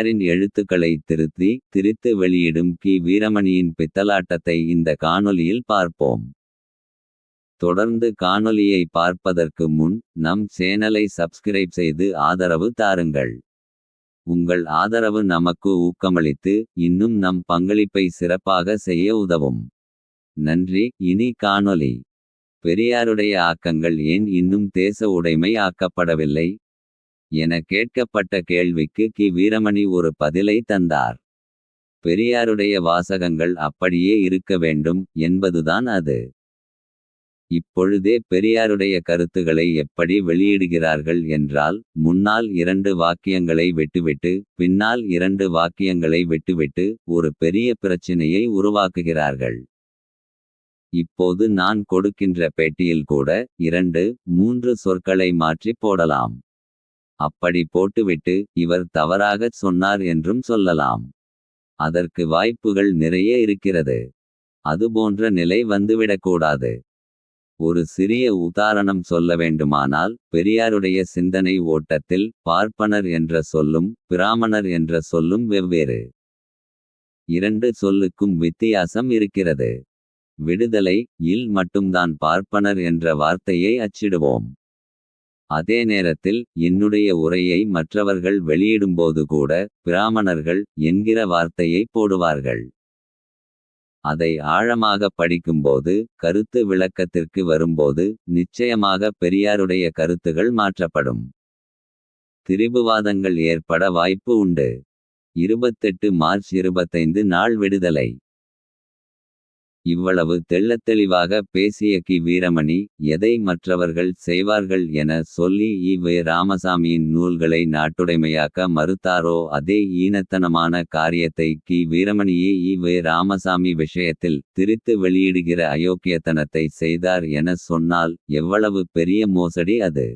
பெரியாரின் எழுத்துக்களை திருத்தி திரித்து வெளியிடும் கி வீரமணியின் பித்தலாட்டத்தை இந்த காணொலியில் பார்ப்போம். தொடர்ந்து காணொளியை பார்ப்பதற்கு முன் நம் சேனலை சப்ஸ்கிரைப் செய்து ஆதரவு தாருங்கள். உங்கள் ஆதரவு நமக்கு ஊக்கமளித்து இன்னும் நம் பங்களிப்பை சிறப்பாக செய்ய உதவும். நன்றி இனி காணொளி. பெரியாருடைய ஆக்கங்கள் ஏன் இன்னும் தேச உடைமை ஆக்கப்படவில்லை. என கேட்கப்பட்ட கேள்விக்கு கி வீரமணி ஒரு பதிலை தந்தார். பெரியாருடைய வாசகங்கள் அப்படியே இருக்க வேண்டும் என்பதுதான் அது. இப்பொழுதே பெரியாருடைய கருத்துகளை எப்படி வெளியிடுகிறார்கள் என்றால். முன்னால் இரண்டு வாக்கியங்களை விட்டுவிட்டு. பின்னால் இரண்டு வாக்கியங்களை விட்டுவிட்டு. ஒரு பெரிய பிரச்சினையை உருவாக்குகிறார்கள். இப்போது நான் கொடுக்கின்ற பேட்டியில் கூட. இரண்டு மூன்று சொற்களை மாற்றிப் போடலாம். அப்படி போட்டுவிட்டு இவர் தவறாகச் சொன்னார் என்றும் சொல்லலாம். அதற்கு வாய்ப்புகள் நிறைய இருக்கிறது. அதுபோன்ற நிலை வந்துவிடக்கூடாது. ஒரு சிறிய உதாரணம் சொல்ல வேண்டுமானால். பெரியாருடைய சிந்தனை ஓட்டத்தில் பார்ப்பனர் என்ற சொல்லும். பிராமணர் என்ற சொல்லும் வெவ்வேறு. இரண்டு சொல்லுக்கும் வித்தியாசம் இருக்கிறது. விடுதலை இல் மட்டும்தான் பார்ப்பனர் என்ற வார்த்தையை அச்சிடுவோம். அதே நேரத்தில் என்னுடைய உரையை மற்றவர்கள் வெளியிடும்போது கூட. பிராமணர்கள் என்கிற வார்த்தையை போடுவார்கள். அதை ஆழமாக படிக்கும்போது கருத்து விளக்கத்திற்கு வரும்போது. நிச்சயமாக பெரியாருடைய கருத்துகள் மாற்றப்படும். திரிபுவாதங்கள் ஏற்பட வாய்ப்பு உண்டு. 28 மார்ச் 25 நாள் விடுதலை. இவ்வளவு தெள்ளத்தெளிவாக பேசிய கி வீரமணி. எதை மற்றவர்கள் செய்வார்கள் என சொல்லி ஈ. வே. ராமசாமியின் நூல்களை நாட்டுடைமையாக்க மறுத்தாரோ. அதே ஈனத்தனமான காரியத்தை கி வீரமணியே ஈ. வே. ராமசாமி விஷயத்தில். திரித்து வெளியிடுகிற அயோக்கியத்தனத்தை செய்தார் என சொன்னால். எவ்வளவு பெரிய மோசடி அது.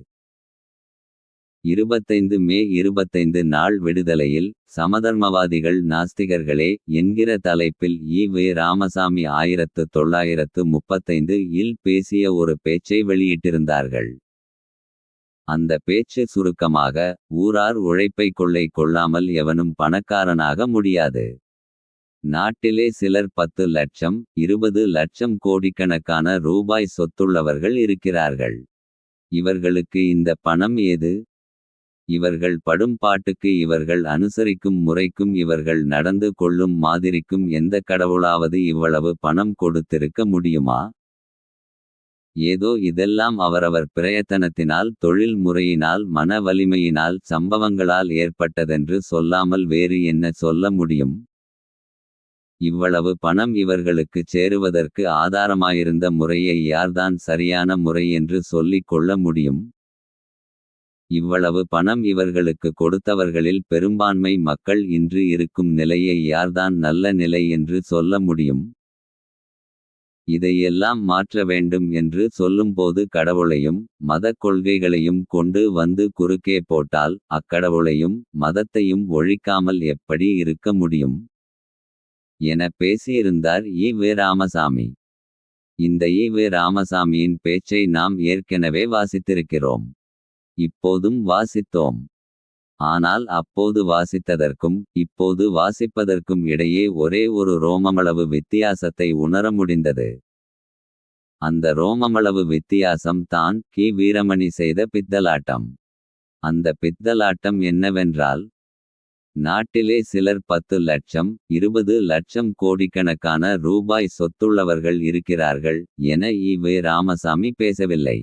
25 மே 25 நாள் விடுதலையில். சமதர்மவாதிகள் நாஸ்திகர்களே என்கிற தலைப்பில் ஈ. வே. ராமசாமி 1935 இல் பேசிய ஒரு பேச்சை வெளியிட்டிருந்தார்கள். அந்த பேச்சு சுருக்கமாக ஊரார் உழைப்பை கொள்ளை கொள்ளாமல் எவனும் பணக்காரனாக முடியாது. நாட்டிலே சிலர் பத்து லட்சம் 20 லட்சம் கோடிக்கணக்கான ரூபாய் சொத்துள்ளவர்கள் இருக்கிறார்கள். இவர்களுக்கு இந்த பணம் ஏது. இவர்கள் படும் பாட்டுக்கு இவர்கள் அனுசரிக்கும் முறைக்கும் இவர்கள் நடந்து கொள்ளும் மாதிரிக்கும் எந்த கடவுளாவது இவ்வளவு பணம் கொடுத்திருக்க முடியுமா. ஏதோ இதெல்லாம் அவரவர் பிரயத்தனத்தினால் தொழில் முறையினால் மன வலிமையினால் சம்பவங்களால் ஏற்பட்டதென்று சொல்லாமல் வேறு என்ன சொல்ல முடியும். இவ்வளவு பணம் இவர்களுக்குச் சேருவதற்கு ஆதாரமாயிருந்த முறையை யார்தான் சரியான முறை என்று சொல்லிக் கொள்ள முடியும். இவ்வளவு பணம் இவர்களுக்கு கொடுத்தவர்களில் பெரும்பான்மை மக்கள் இன்று இருக்கும் நிலையை யார்தான் நல்ல நிலை என்று சொல்ல முடியும். இதையெல்லாம் மாற்ற வேண்டும் என்று சொல்லும்போது கடவுளையும். மதக் கொள்கைகளையும் கொண்டு வந்து குறுக்கே போட்டால். அக்கடவுளையும் மதத்தையும் ஒழிக்காமல் எப்படி இருக்க முடியும். என பேசியிருந்தார் ஈ. வே. ராமசாமி. இந்த ஈ. வே. ராமசாமியின் பேச்சை நாம் ஏற்கெனவே வாசித்திருக்கிறோம். இப்போதும் வாசித்தோம். ஆனால் அப்போது வாசித்ததற்கும். இப்போது வாசிப்பதற்கும் இடையே ஒரே ஒரு ரோமமளவு வித்தியாசத்தை உணர முடிந்தது. அந்த ரோமமளவு வித்தியாசம் தான் கி. வீரமணி செய்த பித்தலாட்டம். அந்த பித்தலாட்டம் என்னவென்றால். நாட்டிலே சிலர் பத்து லட்சம் 20 லட்சம் கோடிக்கணக்கான ரூபாய் சொத்துள்ளவர்கள் இருக்கிறார்கள். என இ வே. ராமசாமி பேசவில்லை.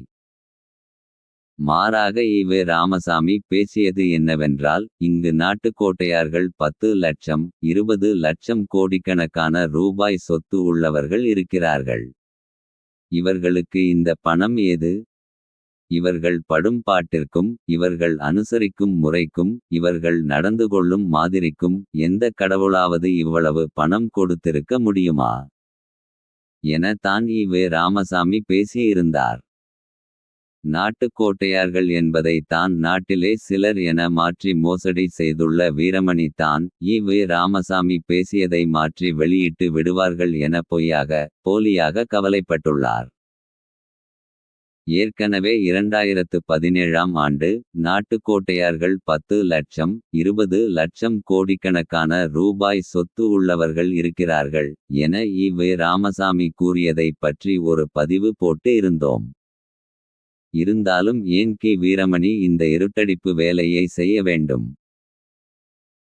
மாறாக ஈ. ராமசாமி பேசியது என்னவென்றால். இங்கு நாட்டுக்கோட்டையார்கள் பத்து லட்சம் 20 லட்சம் கோடிக்கணக்கான ரூபாய் சொத்து உள்ளவர்கள் இருக்கிறார்கள். இவர்களுக்கு இந்த பணம் ஏது. இவர்கள் படும் பாட்டிற்கும் இவர்கள் அனுசரிக்கும் முறைக்கும். இவர்கள் நடந்து கொள்ளும் மாதிரிக்கும் எந்த கடவுளாவது இவ்வளவு பணம் கொடுத்திருக்க முடியுமா. என தான் ஈ. ராமசாமி பேசியிருந்தார். நாட்டுக்கோட்டையார்கள் என்பதை தான் நாட்டிலே சிலர் என மாற்றி மோசடி செய்துள்ள வீரமணி தான். ஈ. வி ராமசாமி பேசியதை மாற்றி வெளியிட்டு விடுவார்கள் என பொய்யாக. போலியாக கவலைப்பட்டுள்ளார். ஏற்கனவே இரண்டாயிரத்து பதினேழாம் ஆண்டு நாட்டுக்கோட்டையார்கள் பத்து லட்சம் இருபது லட்சம் கோடிக்கணக்கான ரூபாய் சொத்து உள்ளவர்கள் இருக்கிறார்கள் என இ வி ராமசாமி கூறியதைப் பற்றி ஒரு பதிவு போட்டு இருந்தோம். இருந்தாலும் ஏன் கி வீரமணி இந்த இருட்டடிப்பு வேலையை செய்ய வேண்டும்.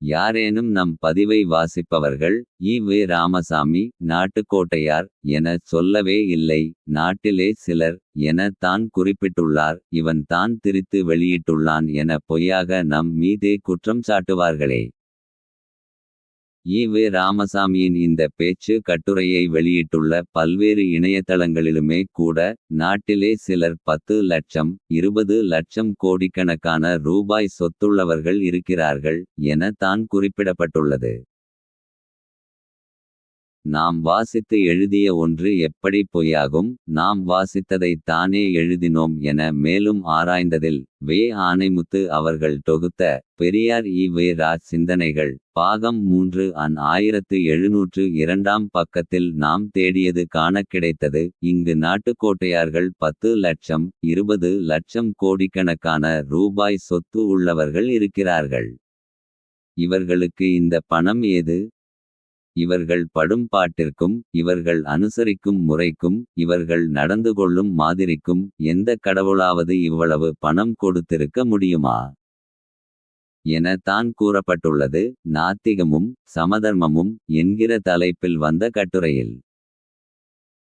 யாரேனும் நம் பதிவை வாசிப்பவர்கள் இ வே ராமசாமி நாட்டுக்கோட்டையார் எனச் சொல்லவே இல்லை நாட்டிலே சிலர் என தான் குறிப்பிட்டுள்ளார் இவன் தான் திரித்து வெளியிட்டுள்ளான் என பொய்யாக நம் மீதே குற்றம் சாட்டுவார்களே. இ வே ராமசாமியின் இந்த பேச்சு கட்டுரையை வெளியிட்டுள்ள பல்வேறு இணையதளங்களிலுமே கூட நாட்டிலே சிலர் பத்து லட்சம் இருபது லட்சம் கோடிக்கணக்கான ரூபாய் சொத்துள்ளவர்கள் இருக்கிறார்கள் என தான் குறிப்பிடப்பட்டுள்ளது. நாம் வாசித்து எழுதிய ஒன்று எப்படி பொய்யாகும்? நாம் வாசித்ததைத் தானே எழுதினோம் என மேலும் ஆராய்ந்ததில் வே. ஆனைமுத்து அவர்கள் தொகுத்த பெரியார் இ. வே. ராஜ் சிந்தனைகள் பாகம் மூன்று அன் ஆயிரத்து எழுநூற்று இரண்டாம் பக்கத்தில் நாம் தேடியது காணக் கிடைத்தது. இங்கு நாட்டுக்கோட்டையார்கள் பத்து லட்சம் இருபது லட்சம் கோடிக்கணக்கான ரூபாய் சொத்து உள்ளவர்கள் இருக்கிறார்கள். இவர்களுக்கு இந்த பணம் ஏது. இவர்கள் படும் பாட்டிற்கும் இவர்கள் அனுசரிக்கும் முறைக்கும் இவர்கள் நடந்து கொள்ளும் மாதிரிக்கும் எந்த கடவுளாவது இவ்வளவு பணம் கொடுத்திருக்க முடியுமா. என தான் கூறப்பட்டுள்ளது நாத்திகமும் சமதர்மமும் என்கிற தலைப்பில் வந்த கட்டுரையில்.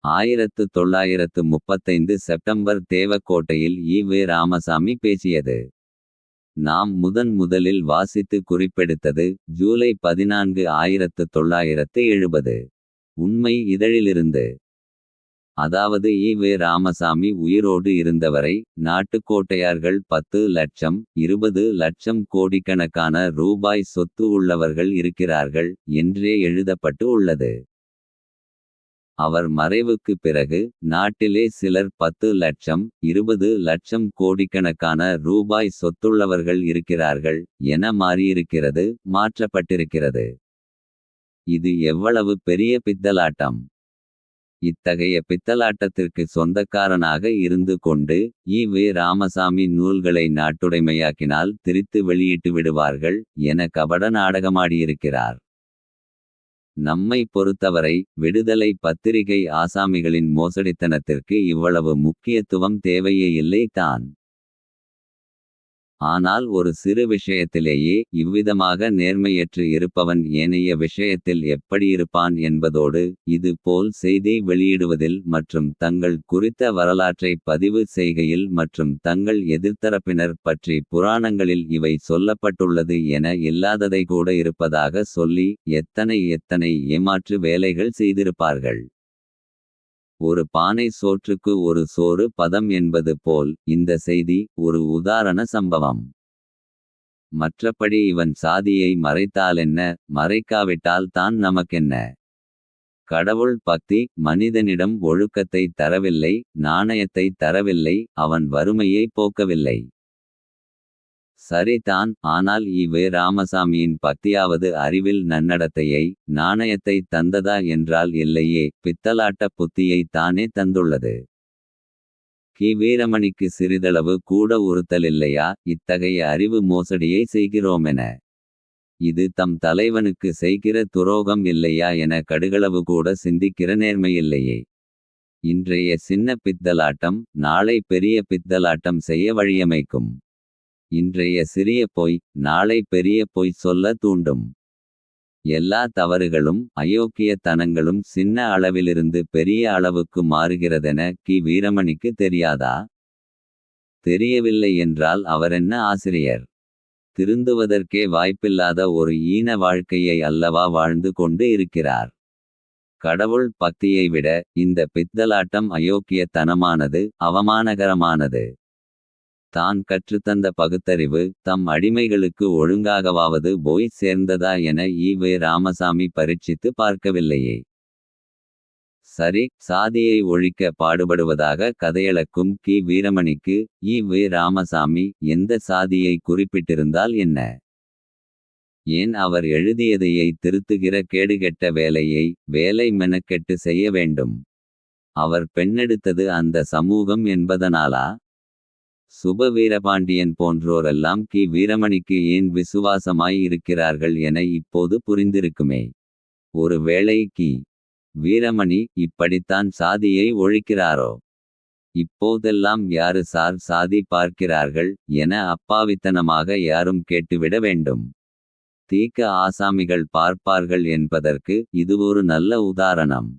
ஆயிரத்து தொள்ளாயிரத்து முப்பத்தைந்து செப்டம்பர் தேவக்கோட்டையில் இ வே ராமசாமி பேசியது. நாம் முதன் முதலில் வாசித்து குறிப்பெடுத்தது ஜூலை பதினான்கு ஆயிரத்து தொள்ளாயிரத்து எழுபது. உண்மை இதழிலிருந்து. அதாவது இ வே ராமசாமி உயிரோடு இருந்தவரை நாட்டுக்கோட்டையார்கள் பத்து லட்சம் இருபது லட்சம் கோடிக்கணக்கான ரூபாய் சொத்து உள்ளவர்கள் இருக்கிறார்கள் என்றே எழுதப்பட்டு உள்ளது. அவர் மறைவுக்கு பிறகு நாட்டிலே சிலர் பத்து லட்சம் இருபது லட்சம் கோடிக்கணக்கான ரூபாய் சொத்துள்ளவர்கள் இருக்கிறார்கள் என மாறியிருக்கிறது மாற்றப்பட்டிருக்கிறது. இது எவ்வளவு பெரிய பித்தலாட்டம். இத்தகைய பித்தலாட்டத்திற்கு சொந்தக்காரனாக இருந்து கொண்டு இ வே ராமசாமி நூல்களை நாட்டுடைமையாக்கினால் திரித்து வெளியிட்டு விடுவார்கள் என கபட நாடகமாடியிருக்கிறார். நம்மை பொறுத்தவரை விடுதலை பத்திரிகை ஆசாமிகளின் மோசடித்தனத்திற்கு இவ்வளவு முக்கியத்துவம் தேவையே இல்லை தான். ஆனால் ஒரு சிறு விஷயத்திலேயே இவ்விதமாக நேர்மையற்று இருப்பவன் ஏனைய விஷயத்தில் எப்படியிருப்பான் என்பதோடு இது போல் செய்தி வெளியிடுவதில் மற்றும் தங்கள் குறித்த வரலாற்றை பதிவு செய்கையில் மற்றும் தங்கள் எதிர்த்தரப்பினர் பற்றி புராணங்களில் இவை சொல்லப்பட்டுள்ளது என இல்லாததை கூட இருப்பதாக சொல்லி எத்தனை எத்தனை ஏமாற்று வேலைகள் செய்திருப்பார்கள். ஒரு பானை சோற்றுக்கு ஒரு சோறு பதம் என்பது போல் இந்த செய்தி ஒரு உதாரண சம்பவம். மற்றபடி இவன் சாதியை மறைத்தாலென்ன மறைக்காவிட்டால் தான் நமக்கென்ன. கடவுள் பக்தி மனிதனிடம் ஒழுக்கத்தை தரவில்லை நாணயத்தை தரவில்லை அவன் வறுமையை போக்கவில்லை. சரிதான் ஆனால் இவே ராமசாமியின் பத்தியாவது அறிவில் நன்னடத்தையை நாணயத்தை தந்ததா என்றால் இல்லையே பித்தலாட்ட புத்தியை தானே தந்துள்ளது. கி வீரமணிக்கு சிறிதளவு கூட உறுத்தலில்லையா இத்தகைய அறிவு மோசடியை செய்கிறோமென. இது தம் தலைவனுக்கு செய்கிற துரோகம் இல்லையா என கடுகளவு கூட சிந்திக்கிற நேர்மையில்லையே. இன்றைய சின்ன பித்தலாட்டம் நாளை பெரிய பித்தலாட்டம் செய்ய வழியமைக்கும். இன்றைய சிறிய பொய் நாளை பெரிய பொய் சொல்ல தூண்டும். எல்லா தவறுகளும் அயோக்கியத்தனங்களும் சின்ன அளவிலிருந்து பெரிய அளவுக்கு மாறுகிறதென கி வீரமணிக்கு தெரியாதா. தெரியவில்லை என்றால் அவரென்ன ஆசிரியர். திருந்துவதற்கே வாய்ப்பில்லாத ஒரு ஈன வாழ்க்கையை அல்லவா வாழ்ந்து கொண்டு இருக்கிறார். கடவுள் பக்தியை விட இந்த பித்தலாட்டம் அயோக்கியத்தனமானது அவமானகரமானது. தான் கற்றுத்தந்த பகுத்தறிவு தம் அடிமைகளுக்கு ஒழுங்காகவாவது போய் சேர்ந்ததா என ஈ வே ராமசாமி பரீட்சித்து பார்க்கவில்லையே. சரி சாதியை ஒழிக்க பாடுபடுவதாக கதையளக்கும் கி வீரமணிக்கு ஈ வே ராமசாமி எந்த சாதியை குறிப்பிட்டிருந்தால் என்ன. ஏன் அவர் எழுதியதையை திருத்துகிற கேடுகெட்ட வேலையை வேலை மெனக்கெட்டு செய்ய வேண்டும். அவர் பெண்ணெடுத்தது அந்த சமூகம் என்பதனாலா சுப வீரபாண்டியன் போன்றோரெல்லாம் கி. வீரமணிக்கு ஏன் விசுவாசமாய் இருக்கிறார்கள் என இப்போது புரிந்திருக்குமே. ஒரு வேளை கி. வீரமணி இப்படித்தான் சாதியை ஒழிக்கிறாரோ? இப்போதெல்லாம் யாரு சார் சாதி பார்க்கிறார்கள் என அப்பாவித்தனமாக யாரும் கேட்டுவிட வேண்டும். தீக்க ஆசாமிகள் பார்ப்பார்கள் என்பதற்கு இது ஒரு நல்ல உதாரணம்.